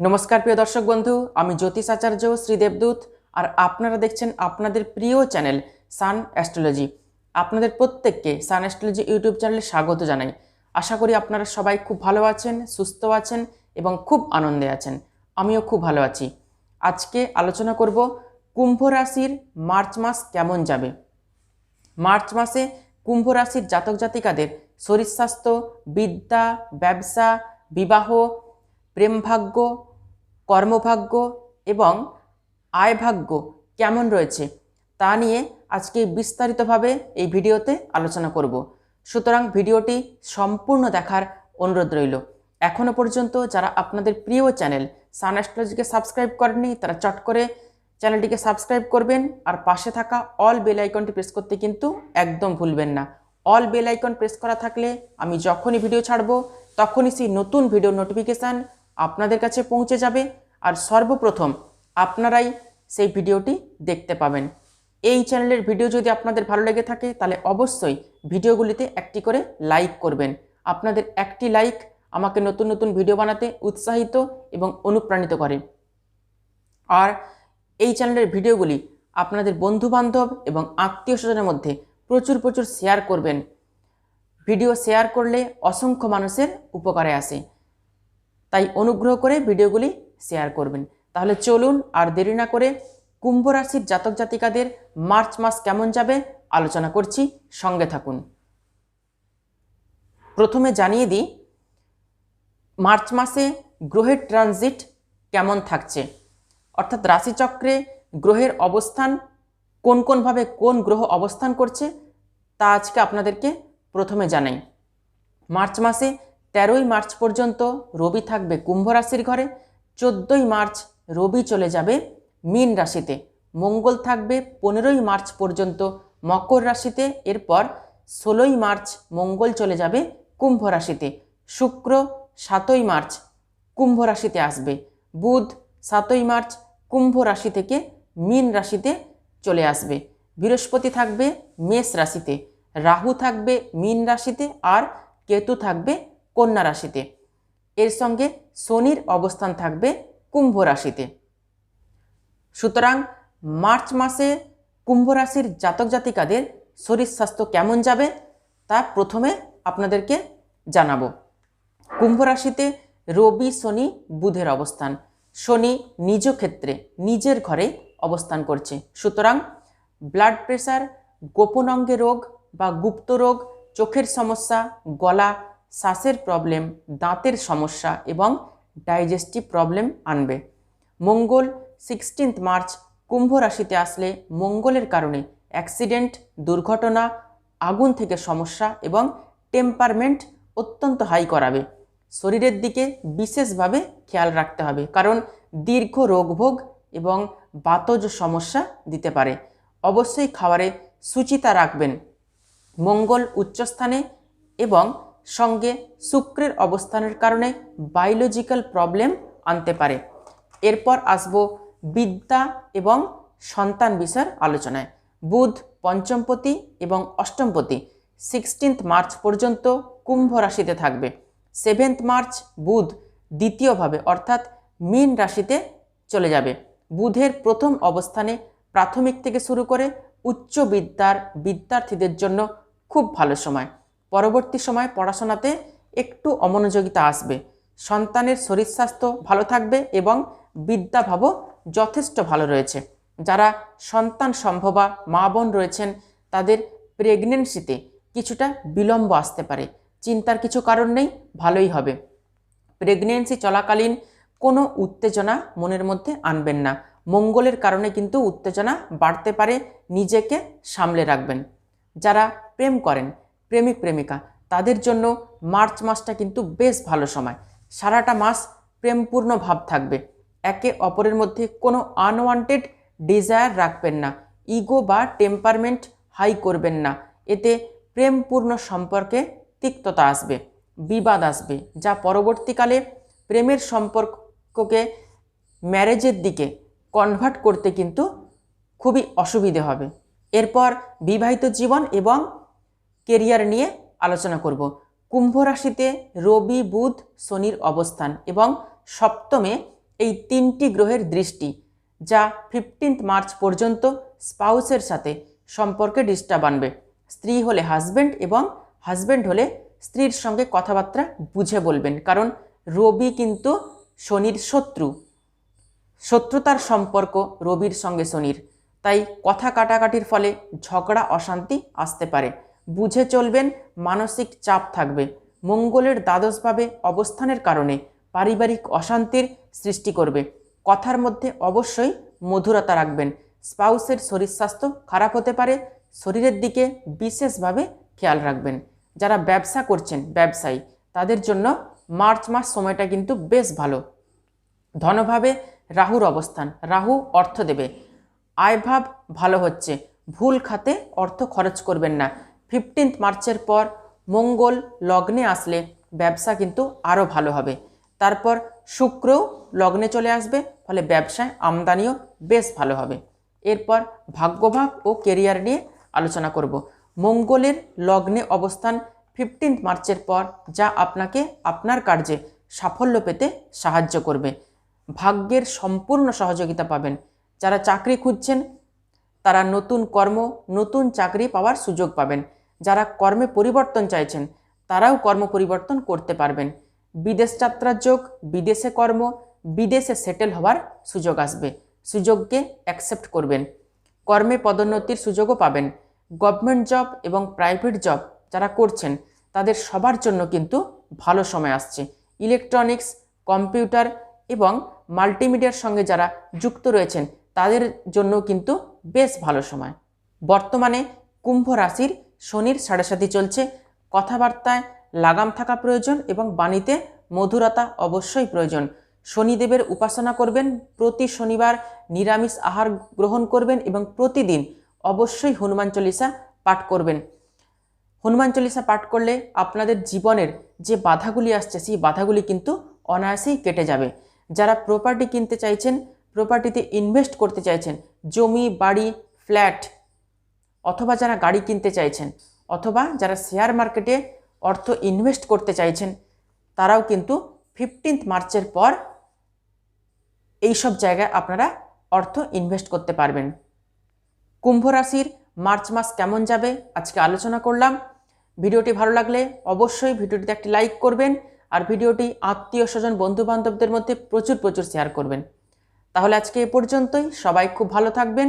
নমস্কার, প্রিয় দর্শক বন্ধু। আমি জ্যোতিষ আচার্য শ্রীদেবদূত আর আপনারা দেখছেন আপনাদের প্রিয় চ্যানেল সান অ্যাস্ট্রোলজি। আপনাদের প্রত্যেককে সান অ্যাস্ট্রোলজি ইউটিউব চ্যানেলে স্বাগত জানাই। আশা করি আপনারা সবাই খুব ভালো আছেন, সুস্থ আছেন এবং খুব আনন্দে আছেন। আমিও খুব ভালো আছি। আজকে আলোচনা করব কুম্ভ রাশির মার্চ মাস কেমন যাবে। মার্চ মাসে কুম্ভ রাশির জাতক জাতিকাদের শরীর স্বাস্থ্য, বিদ্যা, ব্যবসা, বিবাহ, প্রেমভাগ্য কর্মভাগ্য এবং আয়ভাগ্য কেমন রয়েছে তা নিয়ে আজকে বিস্তারিতভাবে এই ভিডিওতে আলোচনা করব। সুতরাং ভিডিওটি সম্পূর্ণ দেখার অনুরোধ রইল। এখনও পর্যন্ত যারা আপনাদের প্রিয় চ্যানেল সান অ্যাস্ট্রোলজিকে সাবস্ক্রাইব করেননি, তারা চট করে চ্যানেলটিকে সাবস্ক্রাইব করবেন আর পাশে থাকা অল বেল আইকনটি প্রেস করতে কিন্তু একদম ভুলবেন না। অল বেল আইকন প্রেস করা থাকলে আমি যখনই ভিডিও ছাড়বো, তখনই সেই নতুন ভিডিও নোটিফিকেশান আপনাদের কাছে পৌঁছে যাবে। আর সর্বপ্রথম আপনারাই সেই ভিডিওটি দেখতে পাবেন। এই চ্যানেলের ভিডিও যদি আপনাদের ভালো লেগে থাকে, তাহলে অবশ্যই ভিডিওগুলিতে একটি করে লাইক করবেন। আপনাদের একটি লাইক আমাকে নতুন নতুন ভিডিও বানাতে উৎসাহিত এবং অনুপ্রাণিত করে। আর এই চ্যানেলের ভিডিওগুলি আপনাদের বন্ধুবান্ধব এবং আত্মীয় স্বজনের মধ্যে প্রচুর প্রচুর শেয়ার করবেন। ভিডিও শেয়ার করলে অসংখ্য মানুষের উপকারে আসে। তাই অনুগ্রহ করে ভিডিওগুলি শেয়ার করবেন। তাহলে চলুন আর দেরি না করে কুম্ভ রাশির জাতক জাতিকাদের মার্চ মাস কেমন যাবে আলোচনা করছি। সঙ্গে থাকুন। প্রথমে জানিয়ে দিই, মার্চ মাসে গ্রহের ট্রানজিট কেমন থাকছে? অর্থাৎ রাশিচক্রে গ্রহের অবস্থান কোন কোনভাবে কোন গ্রহ অবস্থান করছে তা আজকে আপনাদেরকে প্রথমে জানাই। মার্চ মাসে তেরোই মার্চ পর্যন্ত রবি থাকবে কুম্ভ রাশির ঘরে, চোদ্দোই মার্চ রবি চলে যাবে মীন রাশিতে। মঙ্গল থাকবে পনেরোই মার্চ পর্যন্ত মকর রাশিতে, এরপর ষোলোই মার্চ মঙ্গল চলে যাবে কুম্ভ রাশিতে। শুক্র সাতই মার্চ কুম্ভ রাশিতে আসবে। বুধ সাতই মার্চ কুম্ভ রাশি থেকে মীন রাশিতে চলে আসবে। বৃহস্পতি থাকবে মেষ রাশিতে। রাহু থাকবে মীন রাশিতে আর কেতু থাকবে কন্যা রাশিতে। এর সঙ্গে শনির অবস্থান থাকবে কুম্ভ রাশিতে। সুতরাং মার্চ মাসে কুম্ভ রাশির জাতক জাতিকাদের শরীর স্বাস্থ্য কেমন যাবে, তা প্রথমে আপনাদেরকে জানাব। কুম্ভ রাশিতে রবি, শনি, বুধের অবস্থান। শনি নিজ ক্ষেত্রে নিজের ঘরে অবস্থান করছে। সুতরাং ব্লাড প্রেশার গোপন অঙ্গে রোগ বা গুপ্ত রোগ, চোখের সমস্যা, গলা শ্বাসের প্রবলেম দাঁতের সমস্যা এবং ডাইজেস্টিভ প্রবলেম আনবে। মঙ্গল সিক্সটিন্থ মার্চ, কুম্ভ রাশিতে আসলে মঙ্গলের কারণে অ্যাক্সিডেন্ট দুর্ঘটনা, আগুন থেকে সমস্যা এবং টেম্পারমেন্ট অত্যন্ত হাই করাবে। শরীরের দিকে বিশেষভাবে খেয়াল রাখতে হবে, কারণ দীর্ঘ রোগভোগ এবং বাতজ সমস্যা দিতে পারে। অবশ্যই খাবারে সুচিতা রাখবেন। মঙ্গল উচ্চস্থানে এবং সঙ্গে শুক্রের অবস্থানের কারণে বায়োলজিক্যাল প্রবলেম আনতে পারে। এরপর আসব বিদ্যা এবং সন্তান বিষয়ের আলোচনায়। বুধ পঞ্চমপতি এবং অষ্টমপতি সিক্সটিন্থ মার্চ পর্যন্ত কুম্ভ রাশিতে থাকবে। সেভেন্থ মার্চ বুধ দ্বিতীয়ভাবে, অর্থাৎ মীন রাশিতে চলে যাবে। বুধের প্রথম অবস্থানে প্রাথমিক থেকে শুরু করে উচ্চ বিদ্যার বিদ্যার্থীদের জন্য খুব ভালো সময়। পরবর্তী সময় পড়াশোনাতে একটু অমনোযোগিতা আসবে। সন্তানের শরীর স্বাস্থ্য ভালো থাকবে এবং বিদ্যাভাবও যথেষ্ট ভালো রয়েছে। যারা সন্তান সম্ভবা মা বোন রয়েছেন, তাদের প্রেগনেন্সিতে কিছুটা বিলম্ব আসতে পারে। চিন্তার কিছু কারণ নেই, ভালোই হবে। প্রেগনেন্সি চলাকালীন কোনো উত্তেজনা মনের মধ্যে আনবেন না। মঙ্গলের কারণে কিন্তু উত্তেজনা বাড়তে পারে, নিজেকে সামলে রাখবেন। যারা প্রেম করেন প্রেমিক প্রেমিকা। তাদের জন্য মার্চ মাসটা কিন্তু বেশ ভালো সময়। সারাটা মাস প্রেমপূর্ণ ভাব থাকবে। একে অপরের মধ্যে কোনো আনওয়ান্টেড ডিজায়ার রাখবেন না। ইগো বা টেম্পারমেন্ট হাই করবেন না। এতে প্রেমপূর্ণ সম্পর্কে তিক্ততা আসবে, বিবাদ আসবে, যা পরবর্তীকালে প্রেমের সম্পর্ককে ম্যারেজের দিকে কনভার্ট করতে কিন্তু খুবই অসুবিধে হবে। এরপর বিবাহিত জীবন এবং কেরিয়ার নিয়ে আলোচনা করব। কুম্ভ রাশিতে রবি, বুধ, শনির অবস্থান এবং সপ্তমে এই তিনটি গ্রহের দৃষ্টি, যা ফিফটিন্থ মার্চ পর্যন্ত স্পাউসের সাথে সম্পর্কে ডিস্টার্ব আনবে। স্ত্রী হলে হাজব্যান্ড এবং হাজব্যান্ড হলে স্ত্রীর সঙ্গে কথাবার্তা বুঝে বলবেন, কারণ রবি কিন্তু শনির শত্রু। শত্রুতার সম্পর্ক রবির সঙ্গে শনির, তাই কথা কাটাকাটির ফলে ঝগড়া, অশান্তি আসতে পারে। বুঝে চলবেন, মানসিক চাপ থাকবে। মঙ্গলের দ্বাদশভাবে অবস্থানের কারণে পারিবারিক অশান্তির সৃষ্টি করবে। কথার মধ্যে অবশ্যই মধুরতা রাখবেন। স্পাউসের শরীর স্বাস্থ্য খারাপ হতে পারে। শরীরের দিকে বিশেষভাবে খেয়াল রাখবেন। যারা ব্যবসা করছেন, ব্যবসায়ী, তাদের জন্য মার্চ মাস সময়টা কিন্তু বেশ ভালো। ধনভাবে রাহুর অবস্থান। রাহু অর্থ দেবে। আয়ভাব ভালো হচ্ছে। ভুল খাতে অর্থ খরচ করবেন না। ফিফটিন্থ মার্চের পর মঙ্গল লগ্নে আসলে ব্যবসা কিন্তু আরও ভালো হবে। তারপর শুক্রও লগ্নে চলে আসবে, ফলে ব্যবসায় আমদানিও বেশ ভালো হবে। এরপর ভাগ্যভাব ও কেরিয়ার নিয়ে আলোচনা করব। মঙ্গলের লগ্নে অবস্থান ফিফটিন্থ মার্চের পর যা আপনাকে আপনার কার্যে সাফল্য পেতে সাহায্য করবে। ভাগ্যের সম্পূর্ণ সহযোগিতা পাবেন। যারা চাকরি খুঁজছেন, তারা নতুন কর্ম, নতুন চাকরি পাওয়ার সুযোগ পাবেন। যারা কর্মে পরিবর্তন চাইছেন, তারাও কর্ম পরিবর্তন করতে পারবেন। বিদেশ যাত্রার যোগ, বিদেশে কর্ম, বিদেশে সেটেল হওয়ার সুযোগ আসবে। সুযোগকে অ্যাকসেপ্ট করবেন। কর্মে পদোন্নতির সুযোগও পাবেন। গভর্নমেন্ট জব এবং প্রাইভেট জব যারা করছেন, তাদের সবার জন্য কিন্তু ভালো সময় আসছে। ইলেকট্রনিক্স কম্পিউটার এবং মাল্টিমিডিয়ার সঙ্গে যারা যুক্ত রয়েছেন, তাদের জন্য কিন্তু বেশ ভালো সময়। বর্তমানে কুম্ভ রাশির শনির সাড়ে চলছে। কথাবার্তায় লাগাম থাকা প্রয়োজন এবং বাণীতে মধুরতা অবশ্যই প্রয়োজন। শনিদেবের উপাসনা করবেন, প্রতি শনিবার নিরামিষ আহার গ্রহণ করবেন এবং প্রতিদিন অবশ্যই হনুমান চল্লিশা পাঠ করবেন। হনুমান চল্লিশা পাঠ করলে আপনাদের জীবনের যে বাধাগুলি আসছে, সেই বাধাগুলি কিন্তু অনায়াসেই কেটে যাবে। যারা প্রপার্টি কিনতে চাইছেন প্রপার্টিতে ইনভেস্ট করতে চাইছেন, জমি, বাড়ি ফ্ল্যাট অথবা যারা গাড়ি কিনতে চাইছেন, অথবা যারা শেয়ার মার্কেটে অর্থ ইনভেস্ট করতে চাইছেন, তারাও কিন্তু ফিফটিন্থ মার্চের পর এই সব জায়গায় আপনারা অর্থ ইনভেস্ট করতে পারবেন। কুম্ভ রাশির মার্চ মাস কেমন যাবে আজকে আলোচনা করলাম। ভিডিওটি ভালো লাগলে অবশ্যই ভিডিওটিতে একটি লাইক করবেন আর ভিডিওটি আত্মীয় স্বজন বন্ধু বান্ধবদের মধ্যে প্রচুর প্রচুর শেয়ার করবেন। তাহলে আজকে এ পর্যন্তই। সবাই খুব ভালো থাকবেন।